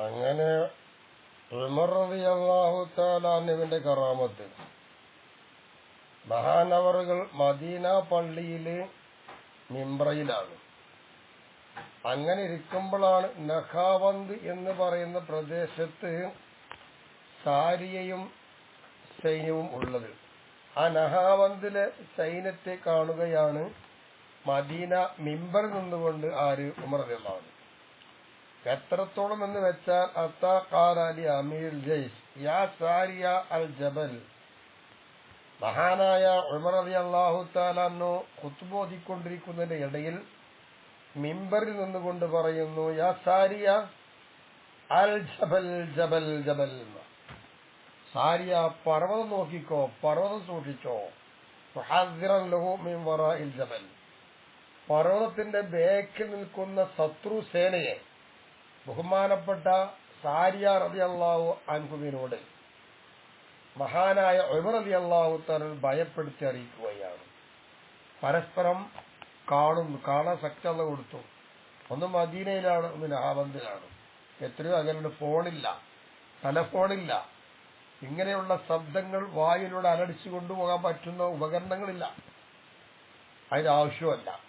അങ്ങനെ ഉമർ റളിയല്ലാഹു താലാനുവിന്റെ കറാമത്ത്. മഹാനവറുകൾ മദീന പള്ളിയിൽ മിംബ്രയിലാണ് അങ്ങനെ ഇരിക്കുമ്പോഴാണ് നഖാവന്ത് എന്ന് പറയുന്ന പ്രദേശത്ത് സാരിയയും സൈന്യവും ഉള്ളത്. ആ നഹാവന്തിലെ സൈന്യത്തെ കാണുകയാണ് മദീന മിമ്പറിൽ നിന്നുകൊണ്ട് ആര്? ഉമർന്നാണ് എത്രത്തോളം എന്ന് വെച്ചാൽ അത്താഖാലി അമീർ ജയ്സ് യാ അൽ ജബൽ. മഹാനായ ഉമർ അലി അള്ളാഹു താലാന്നു കുത്തുബോധിക്കൊണ്ടിരിക്കുന്നതിന്റെ ഇടയിൽ മിമ്പറിൽ നിന്നുകൊണ്ട് പറയുന്നു യാ സാരിയ അൽ ജബൽ ജബൽ ജബൽ സാരിയ പർവതം നോക്കിക്കോ പർവതം സൂക്ഷിച്ചോ. ജബൽ. പർവതത്തിന്റെ ബേക്കിൽ നിൽക്കുന്ന ശത്രു സേനയെ ബഹുമാനപ്പെട്ട സാരിയ റതി അള്ളാഹു അൻഹുവിനോട് മഹാനായ ഒഴിവ് അലി അള്ളാഹു തന്നെ ഭയപ്പെടുത്തി അറിയിക്കുകയാണ്. പരസ്പരം കാണുന്നു കാണാൻ ശക്തത കൊടുത്തു. ഒന്ന് മദീനയിലാണ് ഒന്ന് നഹാബന്ദിലാണ് എത്രയോ അകലുണ്ട് ഫോണില്ല ടെലഫോണില്ല. ഇങ്ങനെയുള്ള ശബ്ദങ്ങൾ വായിലൂടെ അലടിച്ചു കൊണ്ടുപോകാൻ പറ്റുന്ന ഉപകരണങ്ങളില്ല. അതിന് ആവശ്യമല്ല.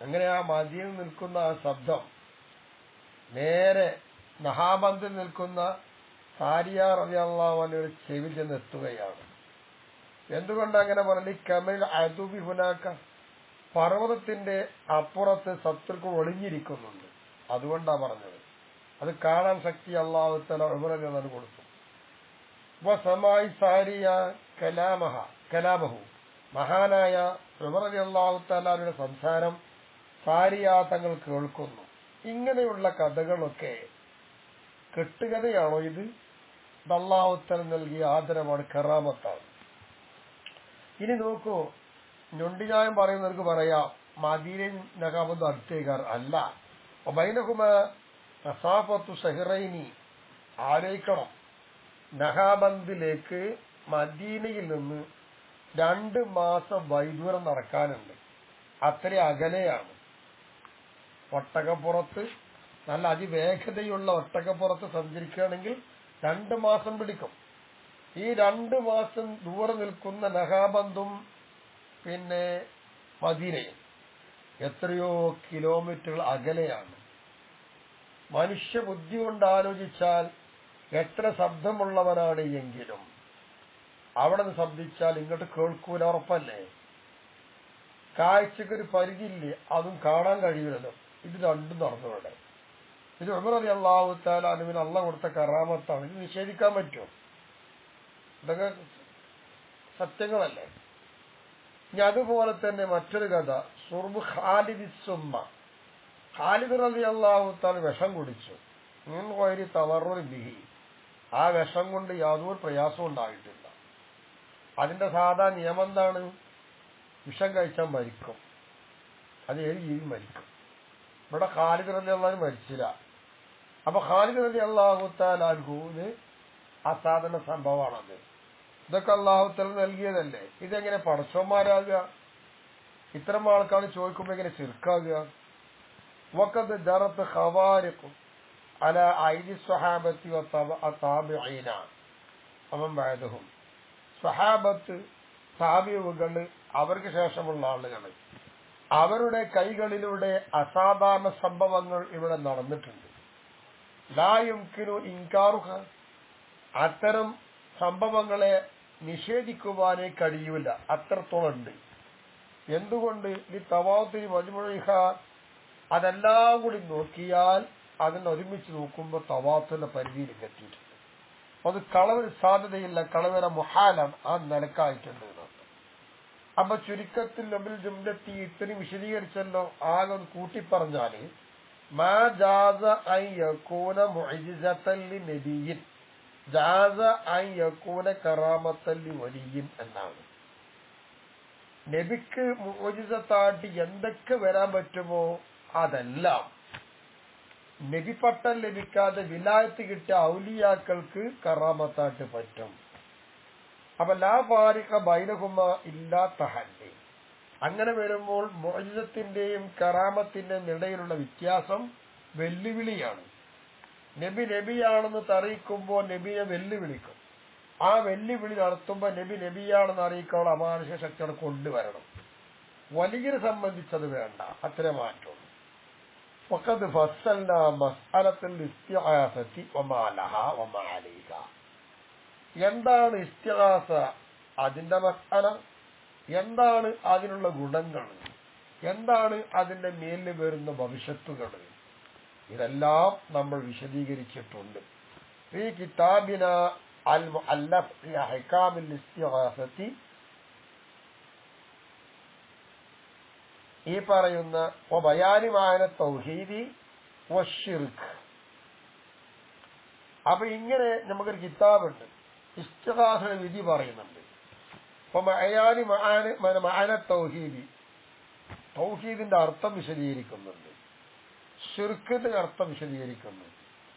അങ്ങനെ ആ മദീനിൽ നിൽക്കുന്ന ആ ശബ്ദം? നേരെ മഹാബന്ധി നിൽക്കുന്ന സാരിയ റബിയാവുന്നൊരു ചെവി ചെന്ന് എത്തുകയാണ്. എന്തുകൊണ്ട് അങ്ങനെ പറഞ്ഞു കമിൽ അതുബി ഹുനാക്ക പർവതത്തിന്റെ അപ്പുറത്ത് ശത്രുക്കൾ ഒളിഞ്ഞിരിക്കുന്നുണ്ട്. അതുകൊണ്ടാ പറഞ്ഞത്. അത് കാണാൻ ശക്തി അള്ളാഹുത്തല ഉമറിൽ നിന്ന് കൊടുത്തു. സമായി സാരിയ കലാമഹ കലാമഹു. മഹാനായ ഉമറലി അള്ളാഹുത്തലാരുടെ സംസാരം സാരിയ തങ്ങൾ കേൾക്കുന്നു. ഇങ്ങനെയുള്ള കഥകളൊക്കെ കെട്ടുകഥയാണോ ഇത്? അള്ളാഹുത്തല നൽകിയ ആദരമാണ് കറാമത്താണ്. ഇനി നോക്കൂ ഞൊണ്ടിഞ്ഞായം പറയുന്നവർക്ക് പറയാം മദീനയും നഗാമത് അടുത്തേക്കാർ അല്ല. ബൈനഹുമ നസാഫത്തു സഹിറൈനി ആലോചിക്കണം. നഹാബന്ദിലേക്ക് മദീനയിൽ നിന്ന് രണ്ട് മാസം വൈദൂരം നടക്കാനുണ്ട്. അത്ര അകലെയാണ്. ഒട്ടകപ്പുറത്ത് നല്ല അതിവേഗതയുള്ള ഒട്ടകപ്പുറത്ത് സഞ്ചരിക്കുകയാണെങ്കിൽ രണ്ട് മാസം പിടിക്കും. ഈ രണ്ട് മാസം ദൂരെ നിൽക്കുന്ന നഹാബന്ധും പിന്നെ മദീനയും എത്രയോ കിലോമീറ്ററുകൾ അകലെയാണ്. മനുഷ്യ ബുദ്ധി കൊണ്ട് ആലോചിച്ചാൽ എത്ര ശബ്ദമുള്ളവനാണ് എങ്കിലും അവിടെ നിന്ന് ശബ്ദിച്ചാൽ ഇങ്ങോട്ട് കേൾക്കൂല ഉറപ്പല്ലേ? കാഴ്ചക്കൊരു പരിധിയില്ലേ? അതും കാണാൻ കഴിയില്ലല്ലോ ഇത് രണ്ടും നടന്നവിടെ ഇത് ഉമർ അലി അള്ളാഹു താലാനുവിന് അള്ള കൊടുത്ത കറാമത്താണ് ഇത് നിഷേധിക്കാൻ പറ്റുമോ? ഇതൊക്കെ സത്യങ്ങളല്ലേ? ഇനി അതുപോലെ തന്നെ മറ്റൊരു കഥ സുർബ് ഖാലിദ് സുമ്മ ഖാലിദ് റലി അള്ളാഹു താൽ വിഷം കുടിച്ചു. കോരി തവറൊരു ബിഹി. ആ വിഷം കൊണ്ട് യാതൊരു പ്രയാസവും ഉണ്ടായിട്ടില്ല. അതിന്റെ സാധാ നിയമം എന്താണ്? വിഷം കഴിച്ചാൽ മരിക്കും. അത് ഏത് ജീവി മരിക്കും. ഇവിടെ ഖാലിദ് റബി അള്ളാഹു മരിച്ചില്ല. അപ്പൊ ഖാലിദ് റബി അള്ളാഹു താലാൻഹുവിന് അസാധാരണ സംഭവമാണത്. ഇതൊക്കെ അള്ളാഹുത്തല നൽകിയതല്ലേ? ഇതെങ്ങനെ പടച്ചോന്മാരാകുക? ഇത്തരം ആൾക്കാർ ചോദിക്കുമ്പോ എങ്ങനെ ചെറുക്കാകുക വക്കത്ത് ജറത്ത് ഖവാരിഖും അല ഐദി സ്വഹാബത്തി താബിഈന. അവൻ സ്വഹാബത്ത് താബിയുകൾ അവർക്ക് ശേഷമുള്ള ആളുകൾ അവരുടെ കൈകളിലൂടെ അസാധാരണ സംഭവങ്ങൾ ഇവിടെ നടന്നിട്ടുണ്ട്. ലായുക്കിനു ഇൻകാറുഹ. അത്തരം സംഭവങ്ങളെ നിഷേധിക്കുവാനേ കഴിയൂല. അത്രത്തോളുണ്ട് എന്തുകൊണ്ട് ഈ തവാത്തിന് മജ്മുഴിഹ അതെല്ലാം കൂടി നോക്കിയാൽ അതിനെ ഒരുമിച്ച് നോക്കുമ്പോൾ തവാത്തിന്റെ പരിധിയിലേക്ക് എത്തിയിട്ടുണ്ട്. അത് കളവിന് സാധ്യതയില്ല കളവര മുഹാലം ആ നിലക്കായിട്ടുണ്ട്. അപ്പൊ ചുരുക്കത്തിൽ നബിൽ ജുംലത്തി ഇത്തിരി വിശദീകരിച്ചല്ലോ. ആകെ ഒന്ന് കൂട്ടിപ്പറഞ്ഞാൽ എന്നാണ്. നബിക്ക് മോചിതത്താട്ടി എന്തൊക്കെ വരാൻ പറ്റുമോ അതെല്ലാം. നബി പട്ടം ലഭിക്കാതെ വിലായത്ത് കിട്ടിയ ഔലിയാക്കൾക്ക് കറാമത്തായിട്ട് പറ്റും. അപ്പൊ ലാ ഫാരിഖ ബൈനഹുമ ഇല്ലാ തഹല്ലി അങ്ങനെ വരുമ്പോൾ മോചിതത്തിന്റെയും കറാമത്തിന്റെയും ഇടയിലുള്ള വ്യത്യാസം വെല്ലുവിളിയാണ് നബി നബിയാണെന്ന് അറിയിക്കുമ്പോൾ നബിയെ വെല്ലുവിളിക്കും ആ വെല്ലുവിളി നടത്തുമ്പോൾ നബി നബിയാണെന്ന് അറിയിക്കാനുള്ള അമാനുഷിക ശക്തി അവിടെ കൊണ്ടുവരണം വലിയനെ സംബന്ധിച്ചത് വേണ്ട അത്ര മാറ്റമുള്ളൂ وقد فصلنا مسألة الاستغاثة وما لها وما عليها എന്താണ് ഇസ്തിഹാസ അതിന്റെ മസാല. എന്താണ് അതിനുള്ള ഗുണങ്ങൾ? എന്താണ് അതിന്റെ മേലിൽ വരുന്ന ഭവിഷ്യത്തുകൾ? ഇതെല്ലാം നമ്മൾ വിശദീകരിച്ചിട്ടുണ്ട്. ഈ കിതാബിന അൽ ഇസ്തിഹാസത്തി ഈ പറയുന്ന ബയാനിമാന തൗഹീദി വഷിർക്ക് അപ്പൊ ഇങ്ങനെ നമുക്കൊരു കിതാബുണ്ട്. ഇസ്തിഹാസ വിധി പറയുന്നുണ്ട്. അപ്പൊ മയാനി മഹാന തൗഹീദി. തൗഹീദിന്റെ അർത്ഥം വിശദീകരിക്കുന്നുണ്ട്. ഷിർക്കിന്റെ അർത്ഥം വിശദീകരിക്കുന്നു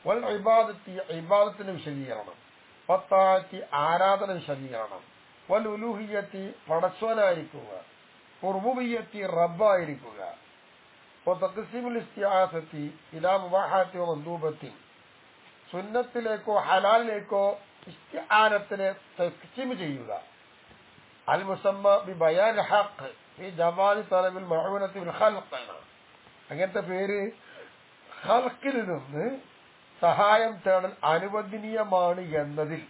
വൽ ഇബാദത്തി ഇബാദത്തിന്റെ വിശദീകരണം. പത്താറ്റി ആരാധന വിശദീകരണം. വൽ ഉലൂഹിയത്തി പടസ്വനായിരിക്കുക ഉർബുബിയത്തി റബ്ബായിരിക്കുക. ഇലാ മുബാഹാത്തി മന്ദൂബത്തി. സുന്നത്തിലേക്കോ ഹലാലിലേക്കോ ഇസ്തിആനത്തിനെ തസ്കിം ചെയ്യുക. അൽ മുസമ്മ ബി ഹഖ് തലബിൽ അങ്ങനത്തെ പേര് ഹൽക്കിൽ നിന്ന് സഹായം തേടൽ അനുവദനീയമാണ് എന്നതിൽ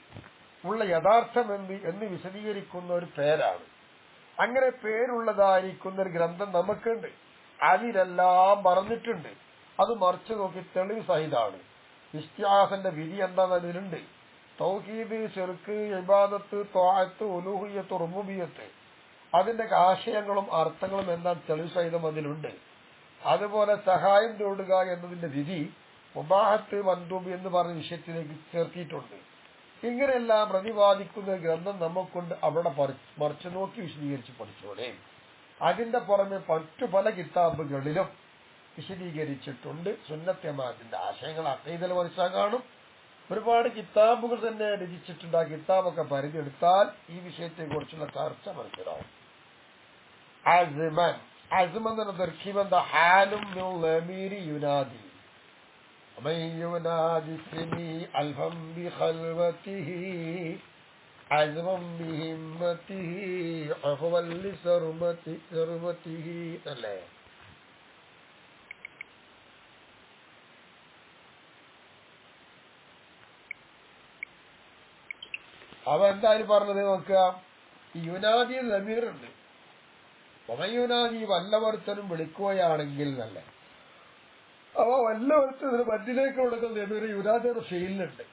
ഉള്ള യഥാർത്ഥം എന്ത് എന്ന് വിശദീകരിക്കുന്ന ഒരു പേരാണ്. അങ്ങനെ പേരുള്ളതായിരിക്കുന്ന ഒരു ഗ്രന്ഥം നമുക്കുണ്ട്. അതിലെല്ലാം പറഞ്ഞിട്ടുണ്ട്. അത് മറിച്ചു നോക്കി തെളിവ് സഹിതാണ്. ഇസ്തിഹാസന്റെ വിധി എന്താണെന്ന് അതിലുണ്ട് തൗഹീദ് ഷിർക്ക് ഇബാദത്ത് തോഴത്ത് ഉലൂഹിയത്ത് റുബൂബിയത്ത് അതിന്റെ ആശയങ്ങളും അർത്ഥങ്ങളും എന്താണ് തെളിവ് സഹിതം അതിലുണ്ട്. അതുപോലെ സഹായം തേടുക എന്നതിന്റെ വിധി മുബാഹത്ത് മന്ദൂബ് എന്ന് പറഞ്ഞ വിഷയത്തിലേക്ക് ചേർത്തിയിട്ടുണ്ട്. ഇങ്ങനെയെല്ലാം പ്രതിപാദിക്കുന്ന ഗ്രന്ഥം നമ്മക്കൊണ്ട് അവിടെ മറിച്ചു നോക്കി വിശദീകരിച്ച് പഠിച്ചോടെ അതിന്റെ പുറമെ മറ്റു പല കിതാബുകളിലും വിശദീകരിച്ചിട്ടുണ്ട്. സുന്നത്യമാത്തിന്റെ ആശയങ്ങൾ അക്കൈതൽ മനസ്സിലാ കാണും. ഒരുപാട് കിതാബുകൾ തന്നെ രചിച്ചിട്ടുണ്ട് ആ കിതാബൊക്കെ പരിചയെടുത്താൽ ഈ വിഷയത്തെക്കുറിച്ചുള്ള ചർച്ച മനസ്സിലാവും. അസ്മൻ. അസ്മൻ എന്ന ദർശിമെന്ത ഹാലും യുനാദി. അല്ലേ? അവ എന്തായാലും പറഞ്ഞത് നോക്കുക? യുനാദി ലമീറുണ്ട് ഒമയുനാദി വല്ലവർത്തനും വിളിക്കുകയാണെങ്കിൽ നല്ല? അവ വല്ലവർത്തതിന് മറ്റിലേക്ക് കൊടുക്കുന്ന ലമീർ യുനാദിയുടെ ഫീലിലുണ്ട്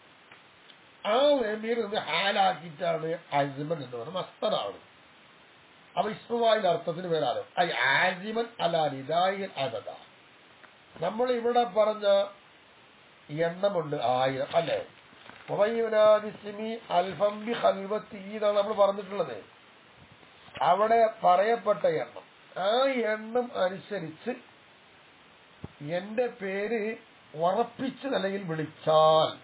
ആ ലമീർ ഒന്ന് ഹാലാക്കിയിട്ടാണ് അസിമൻ എന്ന് പറയുന്നത് മസ്തറാണ് അവ ഇസ്മുവായുടെ അർത്ഥത്തിന് വരാലോ ഐ ആസിമൻ അലാലിദായി അതത നമ്മൾ ഇവിടെ പറഞ്ഞ എണ്ണമുണ്ട് ആയിരം അല്ലേ? ഒമയുനാദിസിമി അൽഫംബി ഹൽവത്തി എന്നാണ് നമ്മൾ പറഞ്ഞിട്ടുള്ളത്. അവിടെ പറയപ്പെട്ട എണ്ണം. ആ എണ്ണം അനുസരിച്ച് എന്റെ പേര് ഉറപ്പിച്ച നിലയിൽ വിളിച്ചാൽ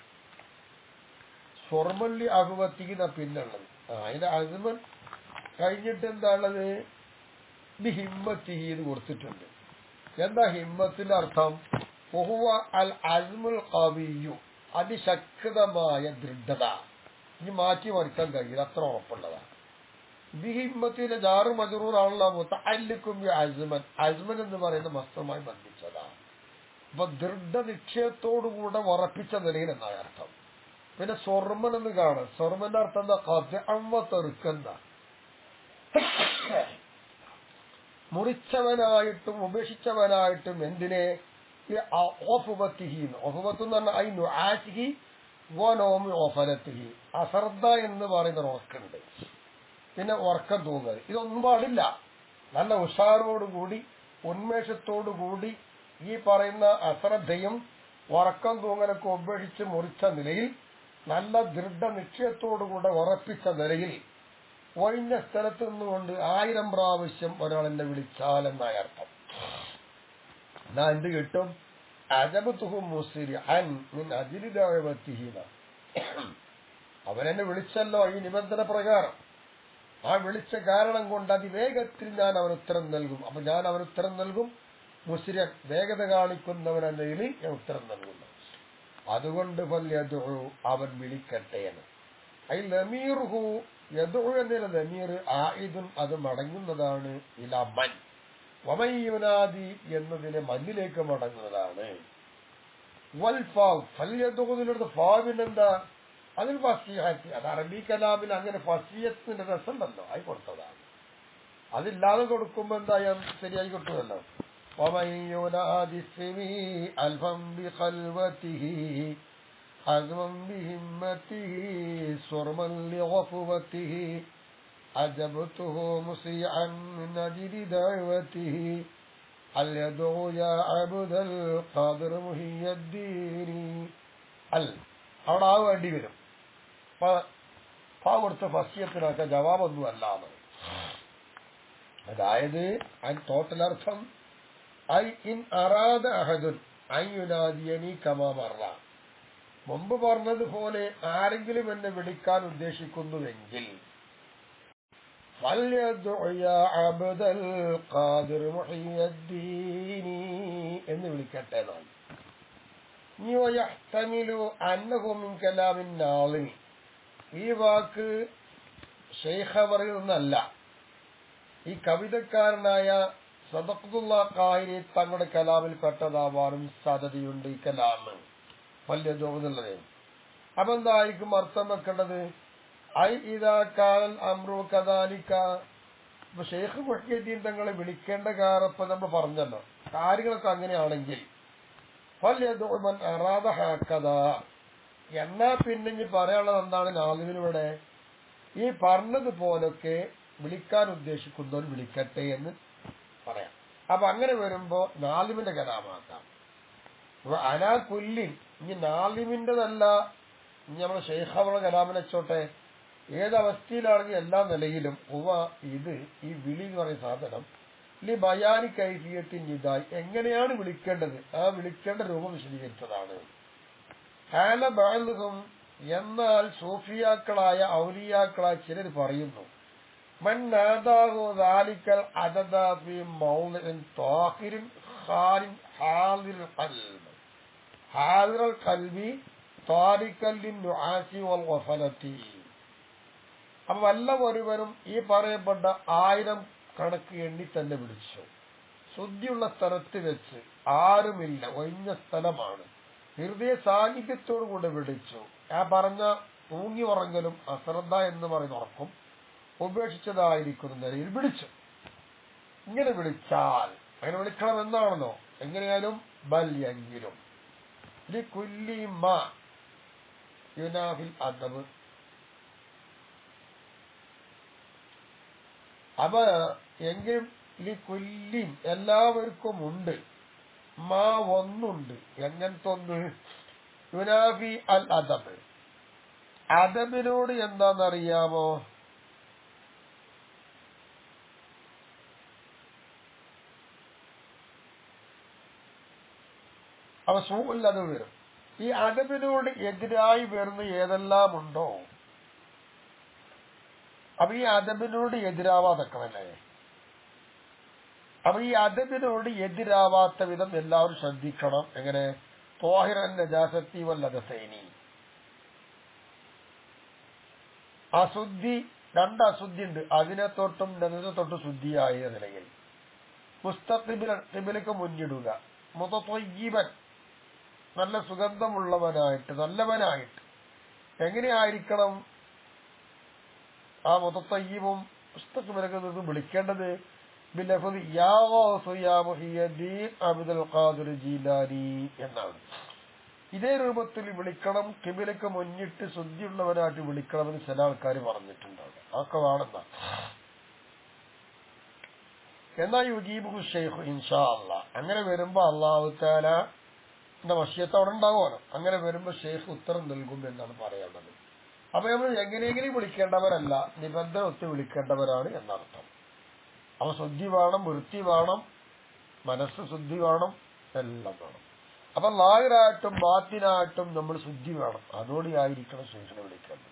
സ്വർമല്ലി അഹുവത്തിക്കുന്ന പിന്നുള്ളത്. അതിന്റെ അസുമൻ കഴിഞ്ഞിട്ട് എന്താണുള്ളത്? ഇത് എന്ന് കൊടുത്തിട്ടുണ്ട്. എന്താ ഹിമ്മത്തിന്റെ അർത്ഥം? അൽ അസ്മുൽ കവിയു അതിശക്തമായ ദൃഢത. ഇനി മാറ്റി മറിക്കാൻ കഴിയില്ല. അത്ര ഉറപ്പുള്ളതാണ് ബിഹിമ്മത്തിന്റെ ജാറ് മജറൂറാണല്ലോ മുത്തല്ലിക്കും അസ്മൻ അസ്മൻ എന്ന് പറയുന്ന മസ്തമായി ബന്ധിച്ചതാണ് അപ്പൊ ദൃഢനിക്ഷയത്തോടുകൂടെ ഉറപ്പിച്ച നിലയിൽ എന്നാണ് അർത്ഥം. പിന്നെ സ്വർമ്മൻ എന്ന് കാണാം. സ്വർമ്മന്റെ അർത്ഥം എന്താ? കഥ തെറുക്കുന്ന മുറിച്ചവനായിട്ടും ഉപേക്ഷിച്ചവനായിട്ടും എന്തിനെ ഓഫുബത്തിഹി ഓഫുബത്ത് എന്ന് പറഞ്ഞാൽ ഐ നുആസിഹി വനോമി ഓഫലത്തിഹി അസർദ എന്ന് പറയുന്ന ഉറക്കുണ്ട്. പിന്നെ ഉറക്കം തോന്നുന്നത് ഇതൊന്നും പാടില്ല. നല്ല ഉഷാറോടുകൂടി ഉന്മേഷത്തോടുകൂടി ഈ പറയുന്ന അശ്രദ്ധയും ഉറക്കം തൂങ്ങലൊക്കെ ഉപേക്ഷിച്ച് മുറിച്ച നിലയിൽ നല്ല ദൃഢ നിശ്ചയത്തോടുകൂടെ ഉറപ്പിച്ച നിലയിൽ ഒഴിഞ്ഞ സ്ഥലത്ത് നിന്നുകൊണ്ട് ആയിരം പ്രാവശ്യം ഒരാൾ എന്നെ വിളിച്ചാൽ എന്നായ അർത്ഥം. എന്നാ എന്ത് കിട്ടും അജബത്തുഹു മുസിരി അൻ അവനെന്നെ വിളിച്ചല്ലോ ഈ നിബന്ധന പ്രകാരം. ആ വിളിച്ച കാരണം കൊണ്ട് അതിവേഗത്തിൽ ഞാൻ അവൻ ഉത്തരം നൽകും. അപ്പൊ ഞാൻ അവൻ ഉത്തരം നൽകും. മുസ്ലിം വേഗത കാണിക്കുന്നവൻ എന്നതിൽ ഞാൻ ഉത്തരം നൽകുന്നു അതുകൊണ്ട് അവൻ വിളിക്കട്ടെ എന്ന്. ഐ ലമീർഹു യദു എന്നതിൽ ലമീർ ആയിദുൻ അത് മടങ്ങുന്നതാണ് ഇല മൻ. വമയ്യുനാദി എന്നതിനെ മഞ്ഞിലേക്ക് മടങ്ങുന്നതാണ്. വൽ ഫാവിനെന്താ? അതിൽ ഫസ്റ്റ് അത് അറബി കലാമിൽ അങ്ങനെ ഫസിയത്തിന്റെ രസമുണ്ടല്ലോ ആയി കൊടുത്തതാണ്. അതില്ലാതെ കൊടുക്കുമ്പോ എന്തായാലും ശരിയായി കിട്ടുമല്ലോ? അൽഫം ينادي السميع الفم بخلوته حزما بهمته صرما لغفوته أجبته مسيعا من أجل دعوته هل يدعو يا عبد القادر محي الدين അൽ അവിടെ ആ വേണ്ടി വരും കൊടുത്ത ഫസ്യത്തിനൊക്കെ ജവാബൊന്നും അല്ലാന്ന് അതായത് അതിന് ടോട്ടൽ അർത്ഥം ഐ ഇൻ അറാദ അഹദുൻ ഐ യുനാദിയനി കമാമറ മുമ്പ് പറഞ്ഞതുപോലെ ആരെങ്കിലും എന്നെ വിളിക്കാൻ ഉദ്ദേശിക്കുന്നുവെങ്കിൽ എന്ന് വിളിക്കട്ടെ എന്നാണ് ഈ വാക്ക് ഷെയ്ഖവറിൽ നിന്നല്ല. ഈ കവിതക്കാരനായ സദഖുല്ല കായിരി തങ്ങളുടെ കലാമിൽ പെട്ടതാവാനും സാധ്യതയുണ്ട് ഈ കലാമ്. വല്യ തോന്നുള്ളത് അപ്പൊ അർത്ഥം വെക്കേണ്ടത്? അമ്രു കദാലിക്ക ഇപ്പൊ ഷെയ്ഖ് മുഹ്യദ്ദീൻ തങ്ങളെ വിളിക്കേണ്ട കാരപ്പം നമ്മൾ പറഞ്ഞല്ലോ. കാര്യങ്ങളൊക്കെ അങ്ങനെയാണെങ്കിൽ എന്നാ പിന്നെ ഇനി പറയാനുള്ളത് എന്താണ് നാലുവിലൂടെ ഈ പറഞ്ഞതുപോലൊക്കെ വിളിക്കാൻ ഉദ്ദേശിക്കുന്നവൻ വിളിക്കട്ടെ എന്ന് പറയാം. അപ്പൊ അങ്ങനെ വരുമ്പോ നാലിമിന്റെ കലാമാക്കാം അനാ പുല്ലിൻ ഇനി നാലിമിന്റെതല്ല ഇനി നമ്മുടെ ഷെയ്ഖാവുള്ള കലാമിനെ വെച്ചോട്ടെ. ഏതവസ്ഥയിലാണെങ്കിൽ എല്ലാ നിലയിലും ഉവ ഇത് ഈ വിളി എന്ന് പറയുന്ന സാധനം ലി ബയാനി കൈഫിയത്തിൻ ഇതായി എങ്ങനെയാണ് വിളിക്കേണ്ടത്? ആ വിളിക്കേണ്ട രൂപം വിശദീകരിച്ചതാണ്. ഹാല ബാലുഹും എന്നാൽ സൂഫിയാക്കളായ ഔലിയാക്കളായ ചിലർ പറയുന്നു ഹാലിറൽ കൽബി താരിക്കൽ വൽ വഫലത്തി. അപ്പൊ വല്ല ഒരുവരും ഈ പറയപ്പെട്ട ആയിരം കണക്ക് എണ്ണി തന്നെ വിളിച്ചു. ശുദ്ധിയുള്ള സ്ഥലത്ത് വെച്ച് ആരുമില്ല ഒഴിഞ്ഞ സ്ഥലമാണ്. ഹൃദയ സാന്നിധ്യത്തോടു കൂടെ വിളിച്ചു. ആ പറഞ്ഞ തൂങ്ങി ഉറങ്ങലും അശ്രദ്ധ എന്ന് പറയുന്ന ഉറക്കും ഉപേക്ഷിച്ചതായിരിക്കുന്ന നിലയിൽ വിളിച്ചു. ഇങ്ങനെ വിളിച്ചാൽ അങ്ങനെ വിളിക്കണം എന്നാണല്ലോ എങ്ങനെയാലും ബല്യെങ്കിലും യുനാഫിൽ അദബ്. അപ്പൊ എങ്കിലും ലി കുല്ലിം എല്ലാവർക്കും ഉണ്ട്. മാ ഒന്നുണ്ട്. എങ്ങനത്തെ ഒന്ന് യുനാഫി അൽ അദബ്. അദബിനോട് എന്താണെന്നറിയാമോ? അപ്പൊ സൂല്ലത് വരും. ഈ അദബിനോട് എതിരായി വരുന്ന ഏതെല്ലാം ഉണ്ടോ? അപ്പൊ ഈ അദബിനോട് എതിരാവാതൊക്കെ അപ്പൊ ഈ അദബിനോട് എതിരാവാത്ത വിധം എല്ലാവരും ശ്രദ്ധിക്കണം. എങ്ങനെ? തോഹിറൻ നജാസത്തി വല്ലതസൈനി അശുദ്ധി രണ്ട് അശുദ്ധി ഉണ്ട് അതിനെ തൊട്ടും നദിനെ തൊട്ടും ശുദ്ധിയായ നിലയിൽ. മുസ്തഖിബിലേക്ക് മുന്നിടുക. മുതത്വയ്യീവൻ നല്ല സുഗന്ധമുള്ളവനായിട്ട് നല്ലവനായിട്ട്. എങ്ങനെയായിരിക്കണം? ആ മുതത്തയ്യവും പുസ്തക നിന്ന് വിളിക്കേണ്ടത് എന്നാണ്. ഇതേ രൂപത്തിൽ വിളിക്കണം കിമിലൊക്കെ മുന്നിട്ട് ശുദ്ധിയുള്ളവനായിട്ട് വിളിക്കണമെന്ന് ചില ആൾക്കാർ പറഞ്ഞിട്ടുണ്ട് അതൊക്കെ വേണമെന്ന. എന്നാ യുജീബ് ഷെയ്ഖ് ഇൻഷാ അള്ളാ അങ്ങനെ വരുമ്പോ അള്ളാഹുത്താല എന്റെ വഷ്യത്ത് അവിടെ ഉണ്ടാവുമല്ലോ അങ്ങനെ വരുമ്പോ ഷെയ്ഖ് ഉത്തരം നൽകും എന്നാണ് പറയേണ്ടത്. അപ്പൊ നമ്മൾ എങ്ങനെയെങ്കിലും വിളിക്കേണ്ടവരല്ല നിബന്ധന ഒത്ത് വിളിക്കേണ്ടവരാണ് എന്നർത്ഥം. അവ ശുദ്ധി വേണം വൃത്തി വേണം മനസ്സ് ശുദ്ധി വേണം എല്ലാം വേണം. അപ്പൊ നായരായിട്ടും ബാത്തിനായിട്ടും നമ്മൾ ശുദ്ധി വേണം. അതോടെ ആയിരിക്കണം ഷെയ്ഖിനെ വിളിക്കേണ്ടത്.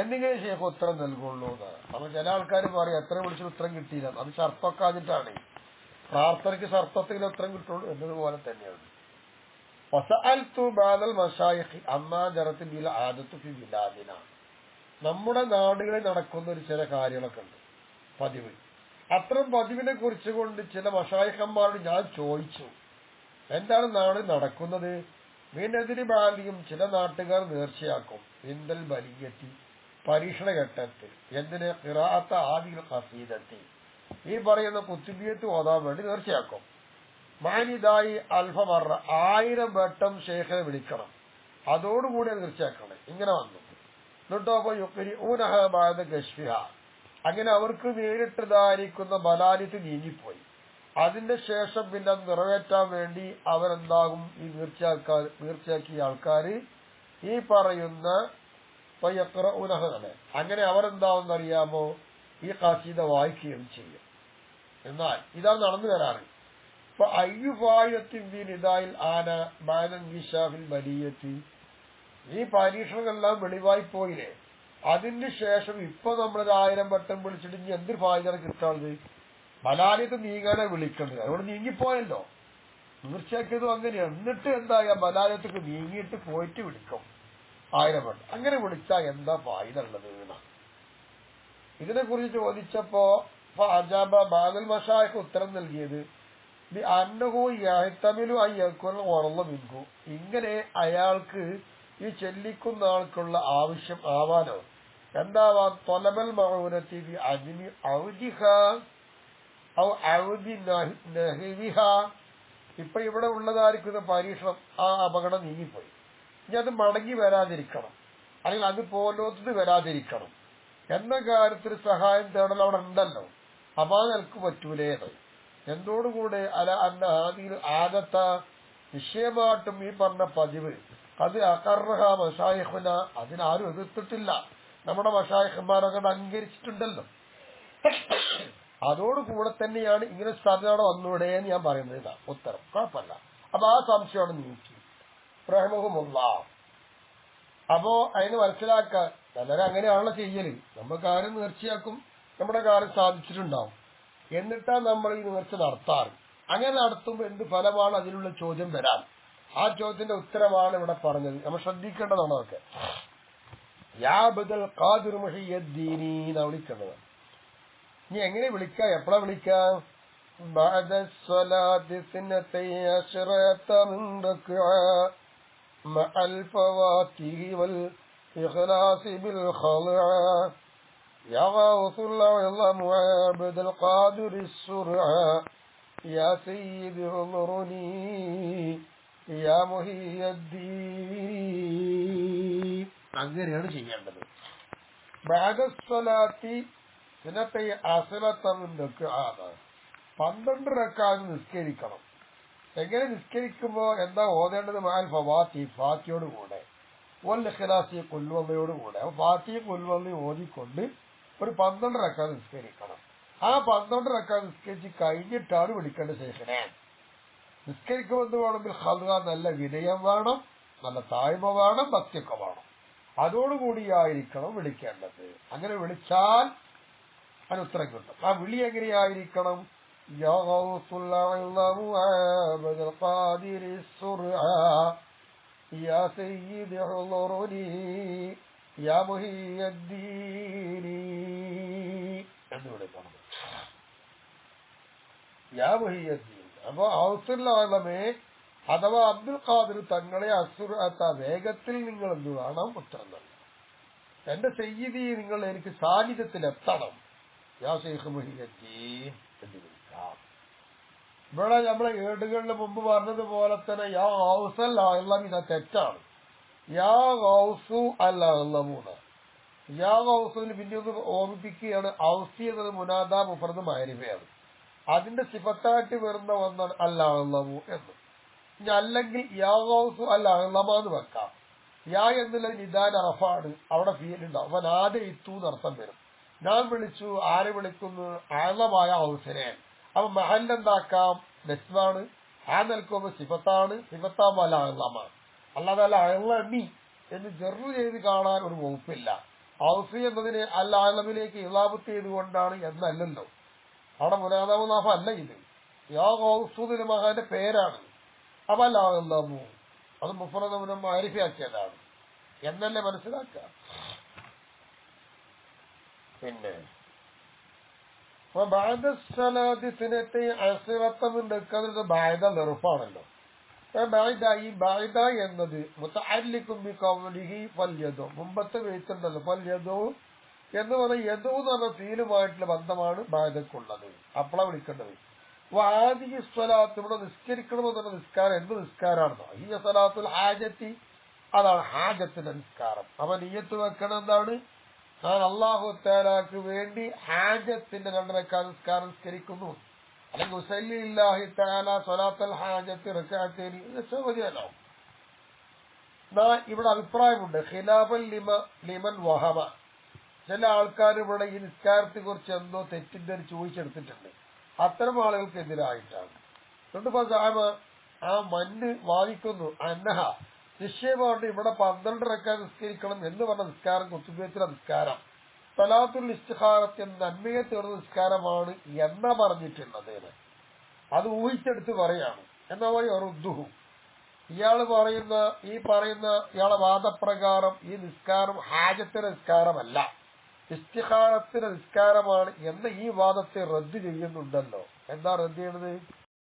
എന്തെങ്കിലും ഷെയ്ഖ് ഉത്തരം നൽകുള്ളൂ അപ്പൊ ചില ആൾക്കാർ പറയും എത്ര വിളിച്ചിട്ട് ഉത്തരം കിട്ടിയില്ല. അത് ഷർപ്പൊക്കെ ആഞ്ഞിട്ടാണ് പ്രാർത്ഥനയ്ക്ക് സർപ്പത്തെങ്കിലും ഉത്തരം കിട്ടുള്ളൂ എന്നതുപോലെ തന്നെയാണ്. നമ്മുടെ നാടുകളിൽ നടക്കുന്ന ഒരു ചില കാര്യങ്ങളൊക്കെ ഉണ്ട്. പതിവ്. അത്തരം പതിവിനെ കുറിച്ച് കൊണ്ട് ചില മഷായിഹന്മാരോട് ഞാൻ ചോദിച്ചു. എന്താണ് നാട് നടക്കുന്നത്? മീനെതിരി ബാലിയും ചില നാട്ടുകാർ നേർച്ചയാക്കും. ഇന്ദൽ ബലിയത്തി പരീക്ഷണ ഘട്ടത്തിൽ. ഖിറാത്ത ആദിൽ ഖസീദത്തി. ഈ പറയുന്ന കുത്തുബിയത്ത് ഓതാൻ വേണ്ടി നേർച്ചയാക്കും. മാനിതായി അൽഫമറ ആയിരം വട്ടം ശേഖരെ വിളിക്കണം. അതോടുകൂടി അത് തീർച്ചയാക്കണം ഇങ്ങനെ വന്നു. ഗഷ്ഫിഹ അങ്ങനെ അവർക്ക് നേരിട്ടതായിരിക്കുന്ന ബലാലിത്ത് നീങ്ങിപ്പോയി. അതിന്റെ ശേഷം പിന്നെ നിറവേറ്റാൻ വേണ്ടി അവരെന്താകും? ഈ തീർച്ചയാക്കാ തീർച്ചയാക്കിയ ആൾക്കാർ ഈ പറയുന്ന തന്നെ. അങ്ങനെ അവരെന്താവും അറിയാമോ ഈ കാശീത വായിക്കുകയും ചെയ്യും. എന്നാൽ ഇതാ നടന്നു വരാറ്. ആന ബാലൻഷാഫിൽ വലിയത്തി. ഈ പരീക്ഷണങ്ങളെല്ലാം വെളിവായി പോയില്ലേ അതിന് ശേഷം ഇപ്പൊ നമ്മളൊരു ആയിരം വട്ടം വിളിച്ചിട്ട് ഇനി എന്തൊരു ഫായിദാണ് കിട്ടാണത് ബലാലിത്ത് നീങ്ങാനെ വിളിക്കേണ്ടത്. അതുകൊണ്ട് നീങ്ങിപ്പോയല്ലോ. തീർച്ചയാക്കിയതും അങ്ങനെയാണ് എന്നിട്ട് എന്തായാ? ബലാലത്തേക്ക് നീങ്ങിയിട്ട് പോയിട്ട് വിളിക്കും. ആയിരം വട്ടം. അങ്ങനെ വിളിച്ചാ എന്താ ഫായിദ ഉള്ളത് ഇതിനെ കുറിച്ച് ചോദിച്ചപ്പോ അജാബ ബാദൽ മഷായ്ക്ക് ഉത്തരം നൽകിയത് ഇങ്ങനെ അയാൾക്ക് ഈ ചെല്ലിക്കുന്ന ആൾക്കുള്ള ആവശ്യം ആവാനോ. എന്താവാം? തൊലബൽ മൗനത്തി ഔദിഹ ഔ ഔദി ഇപ്പൊ ഇവിടെ ഉള്ളതായിരിക്കുന്ന പരീക്ഷണം ആ അപകടം നീങ്ങിപ്പോയി. ഇനി അത് മടങ്ങി വരാതിരിക്കണം. അല്ലെങ്കിൽ അത് പോലോത്തത് വരാതിരിക്കണം. എന്ന കാര്യത്തിൽ സഹായം തേടൽ അവിടെ ഉണ്ടല്ലോ. അപ്പൊ അത് നിനക്ക് പറ്റൂലേത് എന്തോടുകൂടെ അല അന്ന ആദിയിൽ ആദത്ത നിശ്ചയമായിട്ടും ഈ പറഞ്ഞ പതിവ്. അത് അകർഹ മഷായഹുന അതിനാരും എതിർത്തിട്ടില്ല. നമ്മുടെ മഷായഹന്മാരൊക്കെ അംഗീകരിച്ചിട്ടുണ്ടല്ലോ. അതോടുകൂടെ തന്നെയാണ് ഇങ്ങനെ സാധ്യത വന്നൂടെ എന്ന് ഞാൻ പറയുന്നത്. ഇതാ ഉത്തരം. കുഴപ്പമില്ല. അപ്പൊ ആ സംശയമാണ് നീക്കി. പ്രേമുഖമുള്ള അപ്പോ അതിന് മനസ്സിലാക്കാൻ ചിലര് അങ്ങനെയാണല്ലോ ചെയ്യൽ. നമ്മൾ കാര്യം നേർച്ചയാക്കും. നമ്മുടെ കാര്യം സാധിച്ചിട്ടുണ്ടാവും. എന്നിട്ടാ നമ്മൾ ഈ നേർച്ച നടത്താറ് അങ്ങനെ നടത്തുമ്പോൾ എന്ത് ഫലമാണ് അതിനുള്ള ചോദ്യം വരാൻ ആ ചോദ്യത്തിന്റെ ഉത്തരമാണ് ഇവിടെ പറഞ്ഞത് നമ്മൾ ശ്രദ്ധിക്കേണ്ടതാണ് അതൊക്കെ യാബദൽ ഖാദിർ മുഹിയദ്ദീനി എന്നാ വിളിക്കേണ്ടത് ഇനി എങ്ങനെ വിളിക്കാം എപ്പോഴാ വിളിക്കാം بعد الصلاة اثنتي عشرة من ركعة مع الفواتح والإخلاص بالخضع يا غوث العظم عبد القادر السرعة يا سيد انظرني يا മുഹിയ അങ്ങനെയാണ് ചെയ്യേണ്ടത് ബാഗസ്വലാത്തി സിനത്തെ അസുലത്തമിന്റൊക്കെ ആണ് പന്ത്രണ്ട് റക്കാത് നിസ്കരിക്കണം എങ്ങനെ നിസ്കരിക്കുമ്പോ എന്താ ഓതേണ്ടത് മാൽ ഫവാത്തി ഫാത്തിയോട് കൂടെ ഒല്ലഖലാസി കൊല്ലുവമ്മയോട് കൂടെ ഫാത്തി കൊല്ലുവമ്മ ഓതിക്കൊണ്ട് ഒരു പന്ത്രണ്ട് റക്കാത് നിസ്കരിക്കണം ആ പന്ത്രണ്ട് റക്കാത് നിസ്കരിച്ച് കഴിഞ്ഞിട്ടാണ് വിളിക്കേണ്ട ശേഷനെ നിസ്കരിക്കുമെന്ന് വേണമെങ്കിൽ ഹൽക നല്ല വിനയം വേണം നല്ല താഴ്മ വേണം ഭക്തിയൊക്കെ വേണം അതോടുകൂടിയായിരിക്കണം വിളിക്കേണ്ടത് അങ്ങനെ വിളിച്ചാൽ അനുത്തരം കിട്ടും ആ വിളി എങ്ങനെയായിരിക്കണം يا غوث العظم عابد القادر السرعى يا سيد احضرني يا مهي الدين മുഹിയദ്ദീൻ അപ്പൊ ഔസുല്ലാമേ അഥവാ അബ്ദുൽ ഖാദിർ തങ്ങളെ അസുറത്ത വേഗത്തിൽ നിങ്ങൾ എന്ത് വേണം ഉത്തരം എന്റെ സയ്യിദി നിങ്ങൾ എനിക്ക് സാന്നിധ്യത്തിൽ എത്തണം. ഇവിടെ നമ്മളെ ഏടുകളിൽ മുമ്പ് പറഞ്ഞതുപോലെ തന്നെ യാ ഹൗസ് അല്ല ഇത് തെറ്റാണ്. യാ ഹൗസു അല്ല അള്ളമൂന്ന് യാ ഹൗസുവിന് പിന്നെ ഒന്ന് ഓർമ്മിപ്പിക്കുകയാണ് ഔസി എന്നത് മുനാദ മുഫർദ് മാരിഫയാണ്. അതിന്റെ സിഫത്തായിട്ട് വരുന്ന ഒന്നാണ് അള്ളമു എന്ന്. ഇനി അല്ലെങ്കിൽ യാ ഔസു അല്ല അള്ളമ എന്ന് വെക്കാം. യാ എന്നുള്ള നിദാൻ അറഫാണ് അവിടെ ഫീൽ ഉണ്ടാവും അവൻ ആദ്യ ഇത്തു എന്നർത്ഥം വരും. ഞാൻ വിളിച്ചു ആരെ വിളിക്കുന്നു? ആഴമായ ഹൗസിനെ അപ്പൊ മഹല്ലെന്താക്കാം നെസ്വാണ് ആ നിൽക്കുമ്പോൾ സിഫത്താണ്. സിഫത്താകുമ്പോ അല്ല അള്ളമാണ് അല്ലാതെ അല്ല അള്ളമി എന്ന് ജെറു ചെയ്ത് കാണാൻ ഒരു വകുപ്പില്ല. ഔസി എന്നതിനെ അൽ ആലമിലേക്ക് ഇളാബത്ത് ചെയ്തുകൊണ്ടാണ് എന്നല്ലല്ലോ. അവിടെ മുനാദാമുനാഫ അല്ല ഇത്. യാ മഹാന്റെ പേരാണ്. അപ്പൊ അത് മുഫറദമുനം ആരിഫിയാക്കിയതാണ് എന്നല്ലേ മനസ്സിലാക്ക പിന്നെ. ബാധസ്ഥലത്തിനത്തെ സ്ഥലത്തിന് ബാധ വെറുപ്പാണല്ലോ ബാധ ഈ ബാധ എന്നത് മുത്തല്ലിക്കും ഫല്യതോ മുമ്പത്തെ വെയ്ത്തുണ്ടല്ലോ പല്യതോ എന്ന് പറഞ്ഞ യദോ എന്ന് പറഞ്ഞ ഫീലുമായിട്ടുള്ള ബന്ധമാണ് ബാധക്കുള്ളത് അപ്പളാ വിളിക്കേണ്ടത്. വാദി സ്വലാത്ത് ഇവിടെ നിസ്കരിക്കണമെന്നുള്ള നിസ്കാരം എന്ത് നിസ്കാരമാണെന്നോ ഈ സ്വലാത്തുൽ ഹാജത്തി. അതാണ് ഹാജത്തിന്റെ നിസ്കാരം. അപ്പൊ നീയത്ത് വെക്കണം എന്താണ്? ഞാൻ അള്ളാഹു താലാക്ക് വേണ്ടി ഹാജത്തിന്റെ രണ്ടരക്കാർ നിസ്കാരം നിസ്കരിക്കുന്നു. അല്ലെങ്കിൽ ഉസല്ലില്ലാഹി താല സ്വലാത്തൽ ഹാജത്ത് റക്കാത്തേനി ഇതൊക്കെ മതിയല്ലോ എന്നാ ഇവിടെ അഭിപ്രായമുണ്ട്. ഖിലാഫൽ ലിമ ലിമൻ വഹമ. ചില ആൾക്കാർ ഇവിടെ ഈ നിസ്കാരത്തെ കുറിച്ച് എന്തോ തെറ്റിദ്ധരി ചോദിച്ചെടുത്തിട്ടുണ്ട്. അത്തരം ആളുകൾക്ക് എതിരായിട്ടാണ്. അതുകൊണ്ട് ആ മണ്ണ് വാദിക്കുന്നു. അന്നഹ നിശ്ചയമായിട്ട് ഇവിടെ പന്ത്രണ്ട് റക്കാൻ നിസ്കരിക്കണം എന്ന് പറഞ്ഞ നിസ്കാരം കുത്തുബേത്തിലെ നിസ്കാരം. സലാത്തുൽ ഇസ്തിഹാറത്തിൽ നന്മയെ തീർന്ന നിസ്കാരമാണ് എന്ന പറഞ്ഞിട്ടുള്ളത് അത് ഊഹിച്ചെടുത്ത് പറയാണ്. എന്നാ റുദ്ദുഹു. ഇയാൾ പറയുന്ന ഈ പറയുന്ന ഇയാളെ വാദപ്രകാരം ഈ നിസ്കാരം ഹാജത്തിന്റെ നിസ്കാരമല്ല. ഇസ്തിഹാരത്തിന്റെ നിസ്കാരമാണ് എന്ന ഈ വാദത്തെ റദ്ദ് ചെയ്യുന്നുണ്ടല്ലോ. എന്താ റദ്ദ് ചെയ്യണത്?